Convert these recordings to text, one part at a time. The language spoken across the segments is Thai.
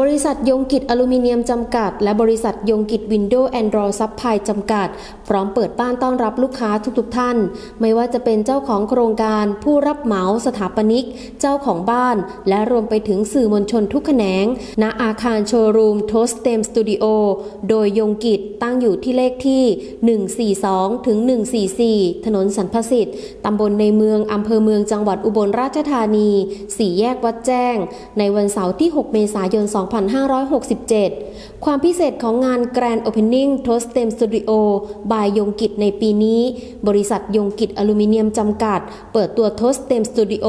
บริษัทยงกิจอลูมิเนียมจำกัด และบริษัทยงกิจวินโดว์แอนดรอซับพลายจำกัด พร้อมเปิดบ้านต้อนรับลูกค้าทุกๆท่าน ไม่ว่าจะเป็นเจ้าของโครงการ ผู้รับเหมาสถาปนิก เจ้าของบ้าน และรวมไปถึงสื่อมวลชนทุกแขนง ณอาคารโชว์รูมโทสเตมสตูดิโอโดยยงกิจตั้งอยู่ที่เลขที่ 142ถึง144 ถนนสันพสิทธิ์ตำบลในเมืองอำเภอเมืองจังหวัดอุบลราชธานีสี่แยกวัดแจ้ง ในวันเสาร์ที่ 6 เมษายน 2 2567 ความพิเศษของงาน Grand Opening Tostem Studio บายยงกิจในปีนี้ บริษัทยงกิจอลูมิเนียมจำกัด เปิดตัว Tostem Studio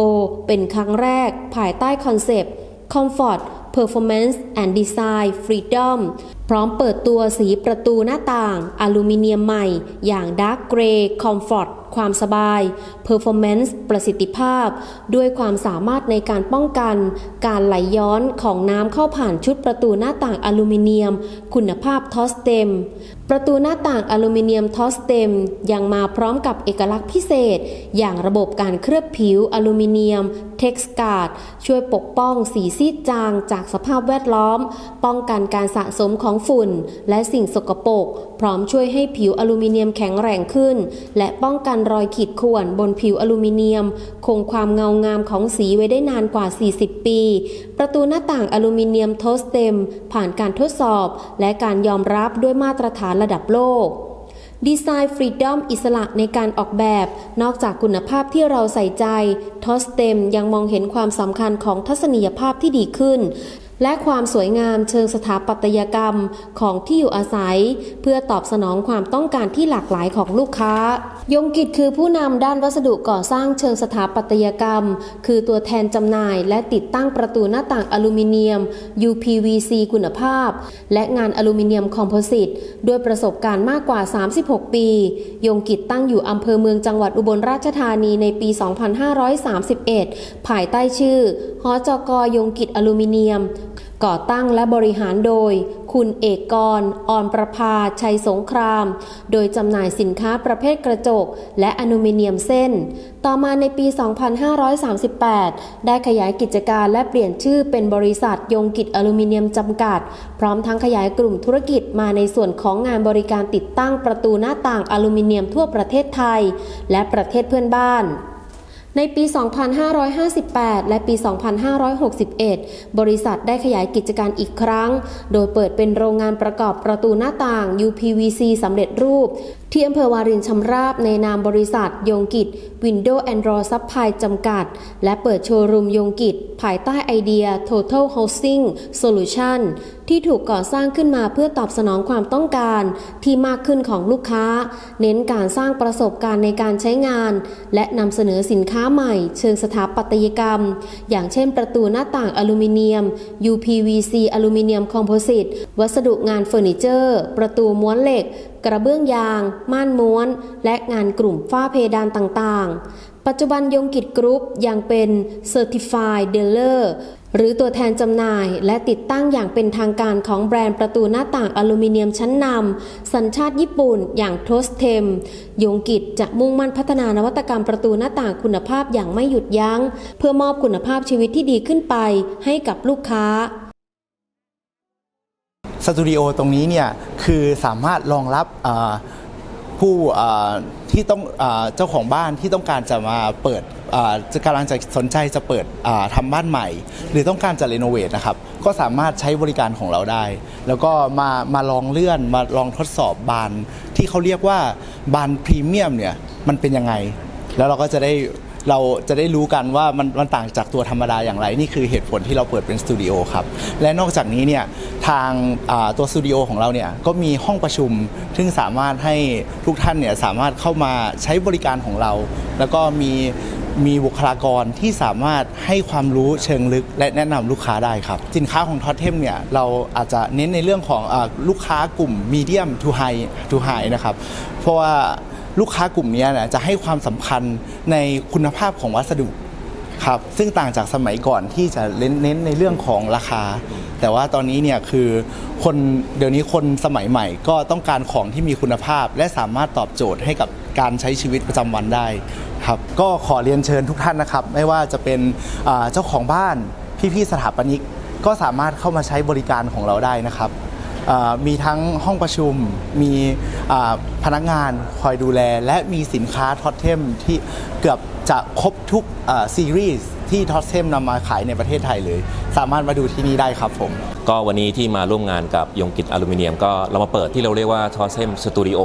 เป็นครั้งแรก ภายใต้คอนเซปต์ Comfort Performance and Design Freedom พร้อมเปิดตัวสีประตูหน้าต่าง อลูมิเนียมใหม่ อย่าง Dark Grey Comfort ความสบาย Performance ประสิทธิภาพ ด้วยความสามารถในการป้องกัน การไหลย้อนของน้ำเข้าผ่านชุดประตูหน้าต่างอลูมิเนียม คุณภาพทอสเต็มประตูหน้าต่างอลูมิเนียมทอสเต็มยังมาพร้อมกับเอกลักษณ์พิเศษ อย่างระบบการเคลือบผิวอลูมิเนียมเท็กซ์การ์ดช่วยปกป้องสีซีดจางจากสภาพแวดล้อม ป้องกันการสะสมของฝุ่น และสิ่งสกปรกพร้อมช่วยให้ผิวอลูมิเนียมแข็งแรงขึ้น และป้องกันรอยขีดข่วนบนผิวอลูมิเนียม คงความเงางามของสีไว้ได้นานกว่า 40 ปี ประตูหน้าต่างอลูมิเนียมโทสเต็มผ่านการทดสอบ และการยอมรับด้วยมาตรฐานระดับโลกดีไซน์ฟรีดอมอิสระในการออกแบบ นอกจากคุณภาพที่เราใส่ใจ ทอสเต็มยังมองเห็นความสำคัญของทัศนียภาพที่ดีขึ้น และความสวยงามเชิงสถาปัตยกรรมของที่อยู่อาศัย เพื่อตอบสนองความต้องการที่หลากหลายของลูกค้า ยงกิจคือผู้นำด้านวัสดุก่อสร้างเชิงสถาปัตยกรรม คือตัวแทนจำหน่าย และติดตั้งประตูหน้าต่างอลูมิเนียม UPVC คุณภาพ และงานอลูมิเนียมคอมโพสิตด้วยประสบการณ์มากกว่า 36 ปี ยงกิจตั้งอยู่อำเภอเมืองจังหวัดอุบลราชธานีในปี 2531 ภายใต้ชื่อหอจกยงกิจอลูมิเนียม ก่อตั้งและบริหารโดย คุณเอกกรอ่อนประภา ชัยสงคราม โดยจำหน่ายสินค้าประเภทกระจก และอลูมิเนียมเส้น ต่อมาในปี 2538 ได้ขยายกิจการและเปลี่ยนชื่อเป็นบริษัทยงกิจอลูมิเนียมจำกัด พร้อมทั้งขยายกลุ่มธุรกิจมาในส่วนของงานบริการติดตั้งประตูหน้าต่างอลูมิเนียมทั่วประเทศไทย และประเทศเพื่อนบ้าน ในปี 2558 และปี 2561 บริษัทได้ขยายกิจการอีกครั้ง โดยเปิดเป็นโรงงานประกอบประตูหน้าต่าง UPVC สำเร็จรูป ที่อำเภอวารินชำราบในนามบริษัทยงกิจ Window and Draw Supply จำกัด และเปิดโชว์รูมยงกิจ ภายใต้ไอเดีย Total Housing Solution ที่ถูกก่อสร้างขึ้นมาเพื่อตอบสนองความต้องการที่มากขึ้นของลูกค้า เน้นการสร้างประสบการณ์ในการใช้งาน และนำเสนอสินค้าใหม่ เชิงสถาปัตยกรรม อย่างเช่นประตูหน้าต่างอลูมิเนียม UPVC อลูมิเนียมคอมโพสิตวัสดุงานเฟอร์นิเจอร์ ประตูม้วนเหล็ก กระเบื้องยาง ม่านม้วน และงานกลุ่มฝ้าเพดานต่างๆ ปัจจุบันยงกิจกรุ๊ปยังเป็น Certified Dealer หรือตัวแทนจำหน่ายและติดตั้งอย่างเป็นทางการของแบรนด์ประตูหน้าต่างอลูมิเนียมชั้นนำสัญชาติญี่ปุ่นอย่างโทสเทมยงกิจจะมุ่งมั่นพัฒนานวัตกรรมประตูหน้าต่างคุณภาพอย่างไม่หยุดยัง้ง เพื่อมอบคุณภาพชีวิตที่ดีขึ้นไปให้กับลูกค้า สตูดิโอตรงนี้เนี่ยคือสามารถรองรับผู้ที่ต้องเจ้าของบ้านที่ต้องการจะมาเปิดจะกำลังจะสนใจจะเปิดอ่าทำบ้านใหม่ หรือต้องการจะรีโนเวทนะครับก็สามารถใช้บริการของเราได้ แล้วก็มามาลองเลื่อนมาลองทดสอบบานที่เขาเรียกว่าบานพรีเมียมเนี่ยมันเป็นยังไง แล้วเราก็จะได้ เราจะได้รู้กันว่ามันมันต่างจากตัวธรรมดาอย่างไร นี่คือเหตุผลที่เราเปิดเป็นสตูดิโอครับและนอกจากนี้เนี่ยทางตัวสตูดิโอของเราเนี่ยก็มีห้องประชุม ซึ่งสามารถให้ทุกท่านเนี่ยสามารถเข้ามาใช้บริการของเรา แล้วก็มีมีบุคลากรที่สามารถให้ความรู้เชิงลึก และแนะนำลูกค้าได้ครับ สินค้าของท็อตเทมเนี่ยเราอาจจะเน้นในเรื่องของอลูกค้ากลุ่มมีเดียมทูไฮทูไฮนะครับเพราะว่า ลูกค้ากลุ่มนี้นะจะให้ความสำคัญในคุณภาพของวัสดุครับซึ่งต่างจากสมัยก่อนที่จะเน้นเนในเรื่องของราคา แต่ว่าตอนนี้เนี่ยคือคนเดี๋ยวนี้คนสมัยใหม่ก็ต้องการของที่มีคุณภาพ และสามารถตอบโจทย์ให้กับการใช้ชีวิตประจำวันได้ครับก็ขอเรียนเชิญทุกท่านนะครับ ไม่ว่าจะเป็นเจ้าของบ้านพี่ๆสถาปนิกก็สามารถเข้ามาใช้บริการของเราได้นะครับ มีทั้งห้องประชุม มีพนักงานคอยดูแล และมีสินค้าท็อตเทมที่เกือบจะครบทุกซีรีส์ที่ท็อตเทมนำมาขายในประเทศไทยเลย สามารถมาดูที่นี่ได้ครับผม ก็วันนี้ที่มาร่วมงานกับยงกิจอลูมิเนียมก็เรามาเปิดที่เราเรียกว่าทอ s เทมสตูดิโอ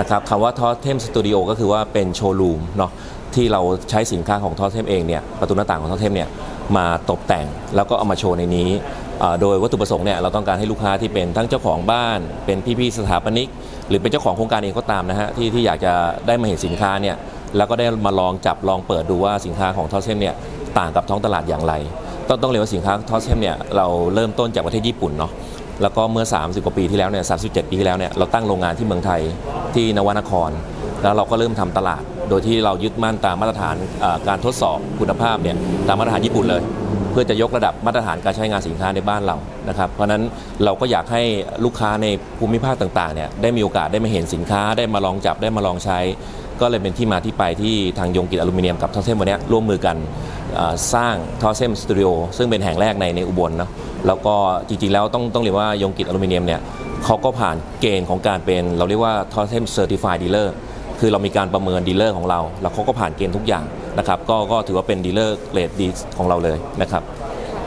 นะครับคำว่าทอ s เทมสตูดิโอก็คือว่าเป็นโชว์รูมเนาะที่เราใช้สินค้าของทอ s เทมเองเนี่ยประตูหน้าต่างของทอ s เทมเนี่ยมาตกแต่งแล้วก็เอามาโชว์ในนี้ โดยวัตถุประสงค์เนี่ยเราต้องการให้ลูกค้าที่เป็นทั้งเจ้าของบ้าน เป็นพี่ๆสถาปนิก หรือเป็นเจ้าของโครงการเองก็ตามนะฮะที่ที่อยากจะได้มาเห็นสินค้าเนี่ยแล้วก็ได้มาลองจับลองเปิดดูว่าสินค้าของทอเทมเนี่ยต่างกับท้องตลาดอย่างไร ต้องต้องเรียนว่าสินค้าทอสเทมเนี่ยเราเริ่มต้นจากประเทศญี่ปุ่นเนาะแล้วก็เมื่อ 30 กว่าปีที่แล้วเนี่ย37 ปีที่แล้วเนี่ยเราตั้งโรงงานที่เมืองไทยที่นวนคร แล้วเราก็เริ่มทำตลาด โดยที่เรายึดมั่นตามมาตรฐานการทดสอบคุณภาพเนี่ยตามมาตรฐานญี่ปุ่นเลย พื่อจะยกระดับมาตรฐานการใช้งานสินค้าในบ้านเรานะครับเพราะฉะนั้นเราก็อยากให้ลูกค้าในภูมิภาคต่างๆเนี่ยได้มีโอกาสได้มาเห็นสินค้าได้มาลองจับได้มาลองใช้ ก็เลยเป็นที่มาที่ไปที่ทางยงกิจอลูมิเนียมกับทอเทมวันนี้ร่วมมือกันสร้างทอเซมสตูดิโอซึ่งเป็นแห่งแรกในในอุบลเนาะแล้วก็จริงๆแล้วต้องต้องเรียกว่ายงกิจอลูมิเนียมเนี่ยเขาก็ผ่านเกณฑ์ของการเป็นเราเรียกว่าทอเซมเซอร์ติฟายดีลเลอร์ คือเรามีการประเมินดีลเลอร์ของเรา แล้วเขาก็ผ่านเกณฑ์ทุกอย่างนะครับก็ก็ถือว่าเป็นดีลเลอร์เกรดดีของเราเลยนะครับ